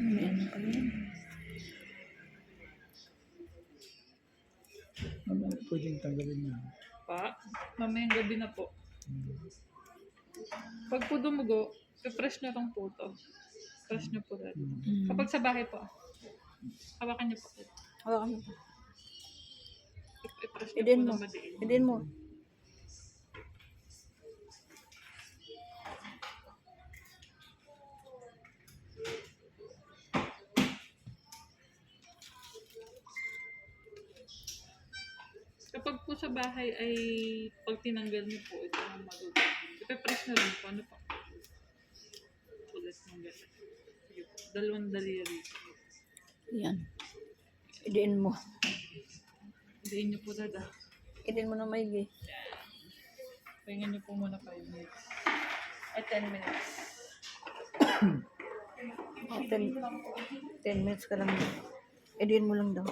May ano pa yun? Ano pwedeng tanggalin na? Pa, mamayang gabi na po. Pag po dumugo, i-fresh nyo tong po to. Fresh nyo po dati. Mm. Kapag sa bahay po, hawakan nyo po. Hawakan mo. I-fresh nyo Idin po mo. ng madiin. Idin mo. Kapag po sa bahay ay pag tinanggal niyo po ito ang maluto. Ipe-press na lang po. Ano po? Ulit ng po. Dalawang daliri. Yan. Idiin mo. Hindi niyo po dada. Idiin mo na maigi. Pahingan niyo po muna 5 minutes. Ay, 10 minutes. oh, 10, 10 minutes ka lang. Idiin mo lang daw.